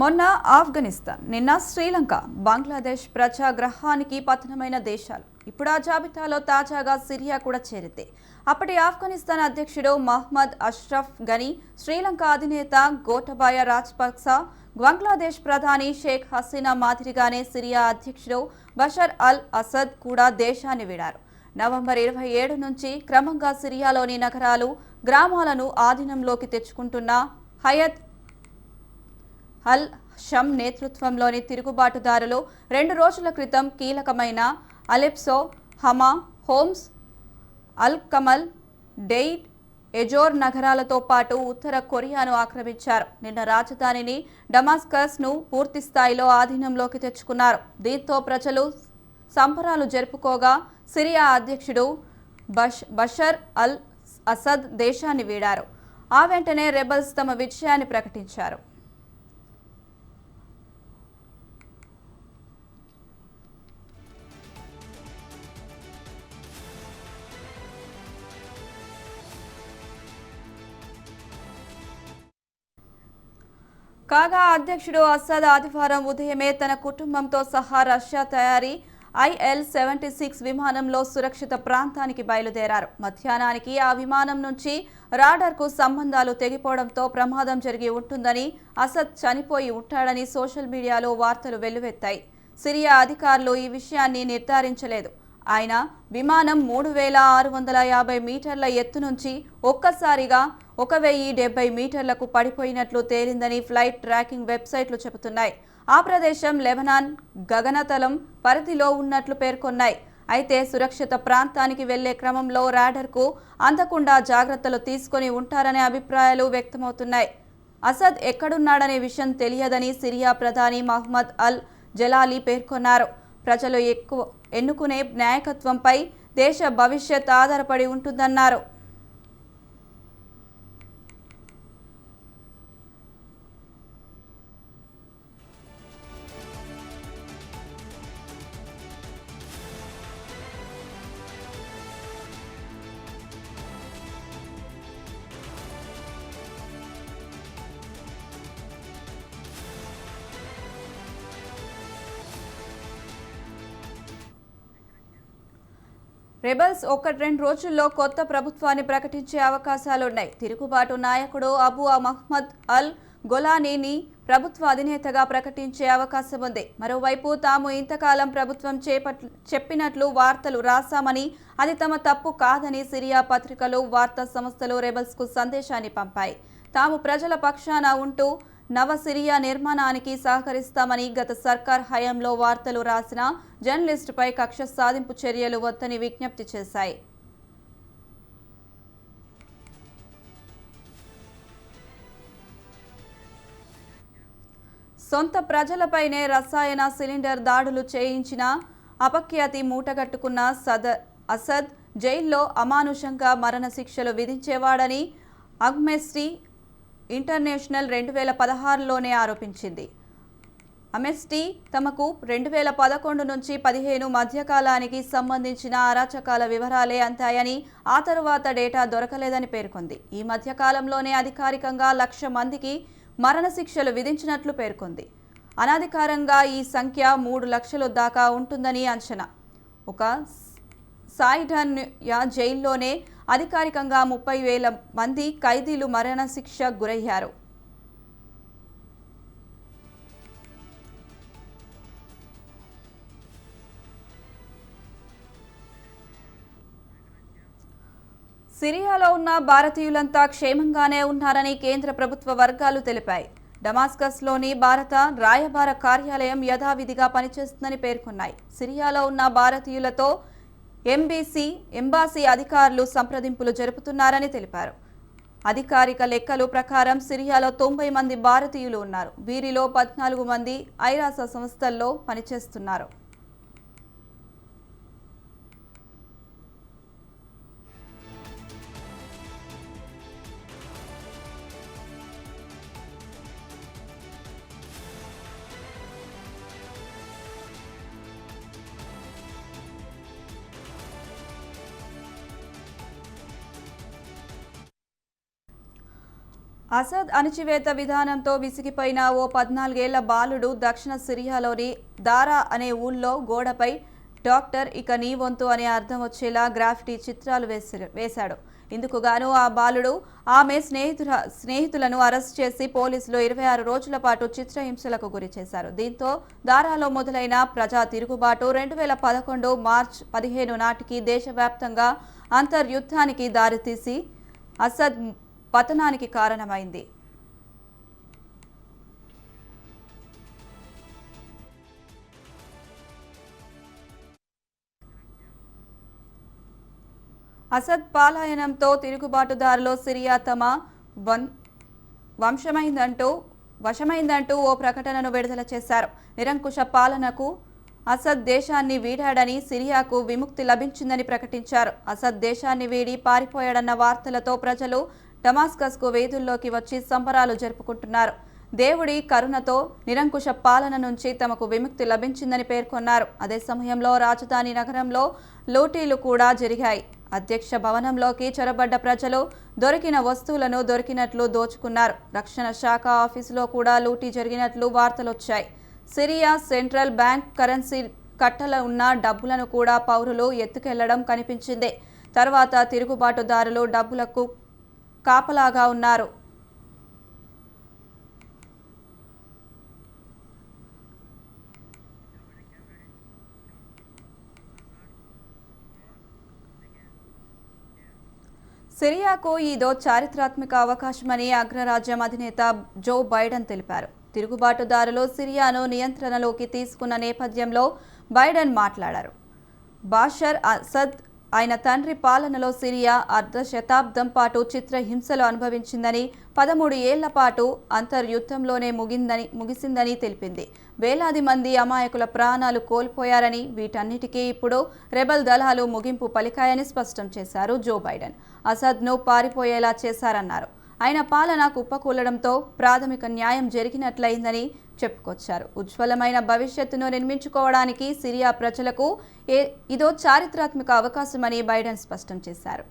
మొన్న ఆఫ్ఘనిస్తాన్ నిన్న శ్రీలంక బంగ్లాదేశ్ ప్రజాగ్రహానికి పతనమైన దేశాలు. ఇప్పుడు ఆ జాబితాలో తాజాగా సిరియా కూడా చేరింది. అప్పటి ఆఫ్ఘనిస్తాన్ అధ్యక్షుడు మహ్మద్ అష్రఫ్ గని శ్రీలంక అధినేత గోటబాయ రాజపక్స బంగ్లాదేశ్ ప్రధాని షేక్ హసీనా మాదిరిగానే సిరియా అధ్యక్షుడు బషర్ అల్ అసద్ కూడా దేశాన్ని వీడారు. నవంబర్ ఇరవై ఏడు నుంచి క్రమంగా సిరియాలోని నగరాలు గ్రామాలను ఆధీనంలోకి తెచ్చుకుంటున్న హయత్ అల్ షమ్ నేతృత్వంలోని తిరుగుబాటుదారులు రెండు రోజుల క్రితం కీలకమైన అలెప్సో హమా హోమ్స్ అల్ కమల్ డెయిట్ ఎజోర్ నగరాలతో పాటు ఉత్తర కొరియాను ఆక్రమించారు. నిన్న రాజధానిని డమాస్కస్ను పూర్తి స్థాయిలో ఆధీనంలోకి తెచ్చుకున్నారు. దీంతో ప్రజలు సంబరాలు జరుపుకోగా సిరియా అధ్యక్షుడు బష్ బషర్ అల్ అసద్ దేశాన్ని వీడారు. ఆ వెంటనే రెబల్స్ తమ విజయాన్ని ప్రకటించారు. కాగా అధ్యక్షుడు అసద్ ఆదివారం ఉదయమే తన కుటుంబంతో సహా రష్యా తయారీ ఐఎల్ సెవెంటీ సిక్స్ విమానంలో సురక్షిత ప్రాంతానికి బయలుదేరారు. మధ్యాహ్నానికి ఆ విమానం నుంచి రాడర్కు సంబంధాలు తెగిపోవడంతో ప్రమాదం జరిగి ఉంటుందని అసద్ చనిపోయి ఉంటాడని సోషల్ మీడియాలో వార్తలు వెల్లువెత్తాయి. సిరియా అధికారులు ఈ విషయాన్ని నిర్ధారించలేదు. ఆయన విమానం మూడు వేల ఆరు వందల యాభై మీటర్ల ఎత్తు నుంచి ఒక్కసారిగా ఒక వెయ్యి డెబ్బై మీటర్లకు పడిపోయినట్లు తేలిందని ఫ్లైట్ ట్రాకింగ్ వెబ్సైట్లు చెబుతున్నాయి. ఆ ప్రదేశం లెబనాన్ గగనతలం పరిధిలో ఉన్నట్లు పేర్కొన్నాయి. అయితే సురక్షిత ప్రాంతానికి వెళ్ళే క్రమంలో రాడర్కు అందకుండా జాగ్రత్తలు తీసుకొని ఉంటారనే అభిప్రాయాలు వ్యక్తమవుతున్నాయి. అసద్ ఎక్కడున్నాడనే విషయం తెలియదని సిరియా ప్రధాని మహ్మద్ అల్ జలాలి పేర్కొన్నారు. ప్రజలు ఎక్కువ ఎన్నుకునే నాయకత్వంపై దేశ భవిష్యత్ ఆధారపడి ఉంటుందన్నారు. రెబల్స్ ఒకటి రెండు రోజుల్లో కొత్త ప్రభుత్వాన్ని ప్రకటించే అవకాశాలున్నాయి. తిరుగుబాటు నాయకుడు అబు మహ్మద్ అల్ గొలానీని ప్రభుత్వ అధినేతగా ప్రకటించే అవకాశం ఉంది. మరోవైపు తాము ఇంతకాలం ప్రభుత్వం చేపట్ చెప్పినట్లు వార్తలు రాశామని అది తమ తప్పు కాదని సిరియా పత్రికలు వార్తా సంస్థలు రెబల్స్కు సందేశాన్ని పంపాయి. తాము ప్రజల పక్షాన ఉంటూ నవ సిరియా నిర్మాణానికి సహకరిస్తామని గత సర్కార్ హయాంలో వార్తలు రాసిన జర్నలిస్టుపై కక్ష సాధింపు చర్యలు వద్దని విజ్ఞప్తి చేశాయి. సొంత ప్రజలపైనే రసాయన సిలిండర్ దాడులు చేయించిన అపఖ్యాతి మూటగట్టుకున్న సద అసద్ జైల్లో అమానుషంగా మరణశిక్షలు విధించేవాడని అగ్మెస్టీ ఇంటర్నేషనల్ రెండు వేల పదహారులోనే ఆరోపించింది. అమెస్టీ తమకు రెండు వేల పదకొండు నుంచి పదిహేను మధ్యకాలానికి సంబంధించిన అరాచకాల వివరాలే అంతాయని ఆ తరువాత డేటా దొరకలేదని పేర్కొంది. ఈ మధ్యకాలంలోనే అధికారికంగా లక్ష మందికి మరణశిక్షలు విధించినట్లు పేర్కొంది. అనధికారంగా ఈ సంఖ్య మూడు లక్షలు దాకా ఉంటుందని అంచనా. ఒక సాయిడన్ జైల్లోనే అధికారికంగా ముప్పై వేల మంది ఖైదీలు మరణశిక్ష గురయ్యారు. సిరియాలో ఉన్న భారతీయులంతా క్షేమంగానే ఉన్నారని కేంద్ర ప్రభుత్వ వర్గాలు తెలిపాయి. డమాస్కస్లోని భారత రాయబార కార్యాలయం యథావిధిగా పనిచేస్తుందని పేర్కొన్నాయి. సిరియాలో ఉన్న భారతీయులతో ఎంబీసీ ఎంబాసీ అధికారులు సంప్రదింపులు జరుపుతున్నారని తెలిపారు. అధికారిక లెక్కలు ప్రకారం సిరియాలో తొంభై మంది భారతీయులు ఉన్నారు. వీరిలో పద్నాలుగు మంది ఐరాస సంస్థల్లో పనిచేస్తున్నారు. అసద్ అణచివేత విధానంతో విసిగిపోయిన ఓ పద్నాలుగేళ్ళ బాలుడు దక్షిణ సిరియాలోని దారా అనే ఊళ్ళో గోడపై డాక్టర్ ఇక నీ వంతు అనే అర్థం వచ్చేలా గ్రాఫిటీ చిత్రాలు వేసి- వేశాడు. ఇందుకు గాను ఆ బాలుడు ఆమె స్నేహితుల స్నేహితులను అరెస్ట్ చేసి పోలీసులు ఇరవై ఆరు రోజుల పాటు చిత్రహింసలకు గురి చేశారు. దీంతో దారాలో మొదలైన ప్రజా తిరుగుబాటు రెండు వేల పదకొండు మార్చ్ పదిహేను నాటికి దేశవ్యాప్తంగా అంతర్యుద్ధానికి దారితీసి అసద్ పతనానికి కారణమైంది. అసద్ పాలాయనంతో తిరుగుబాటుదారులో సిరియా తమ వం- వంశమైందంటూ వశమైందంటూ ఓ ప్రకటనను విడుదల చేశారు. నిరంకుశ పాలనకు అసద్ దేశాన్ని వీడాడని సిరియాకు విముక్తి లభించిందని ప్రకటించారు. అసద్ దేశాన్ని వీడి పారిపోయాడన్న వార్తలతో ప్రజలు డమాస్కస్కు వేధుల్లోకి వచ్చి సంబరాలు జరుపుకుంటున్నారు. దేవుడి కరుణతో నిరంకుశ పాలన నుంచి తమకు విముక్తి లభించిందని పేర్కొన్నారు. అదే సమయంలో రాజధాని నగరంలో లూటీలు కూడా జరిగాయి. అధ్యక్ష భవనంలోకి చొరబడ్డ ప్రజలు దొరికిన వస్తువులను దొరికినట్లు దోచుకున్నారు. రక్షణ శాఖ ఆఫీసులో కూడా లూటీ జరిగినట్లు వార్తలొచ్చాయి. సిరియా సెంట్రల్ బ్యాంక్ కరెన్సీ కట్టల ఉన్న డబ్బులను కూడా పౌరులు ఎత్తుకెళ్ళడం కనిపించింది. తర్వాత తిరుగుబాటుదారులు డబ్బులకు కాపలాగా ఉన్నారు. సిరియాకు ఇదో చారిత్రాత్మక అవకాశమని అగ్రరాజ్యం అధినేత జో బైడెన్ తెలిపారు. తిరుగుబాటుదారులు సిరియాను నియంత్రణలోకి తీసుకున్న నేపథ్యంలో బైడెన్ మాట్లాడారు. బాషర్ అసద్ ఆయన తండ్రి పాలనలో సిరియా అర్ధ శతాబ్దం పాటు చిత్రహింసలు అనుభవించిందని పదమూడు ఏళ్ళ పాటు అంతర్యుద్ధంలోనే ముగిందని ముగిసిందని తెలిపింది. వేలాది మంది అమాయకుల ప్రాణాలు కోల్పోయారని వీటన్నిటికీ ఇప్పుడు రెబల్ దళాలు ముగింపు పలికాయని స్పష్టం చేశారు జో బైడెన్. అసద్ను పారిపోయేలా చేశారన్నారు. ఆయన పాలన కుప్పకూలడంతో ప్రాథమిక న్యాయం జరిగినట్లయిందని చెప్పుకొచ్చారు. ఉజ్వలమైన భవిష్యత్తును నిర్మించుకోవడానికి సిరియా ప్రజలకు ఏ ఇదో చారిత్రాత్మక అవకాశమని బైడెన్ స్పష్టం చేశారు.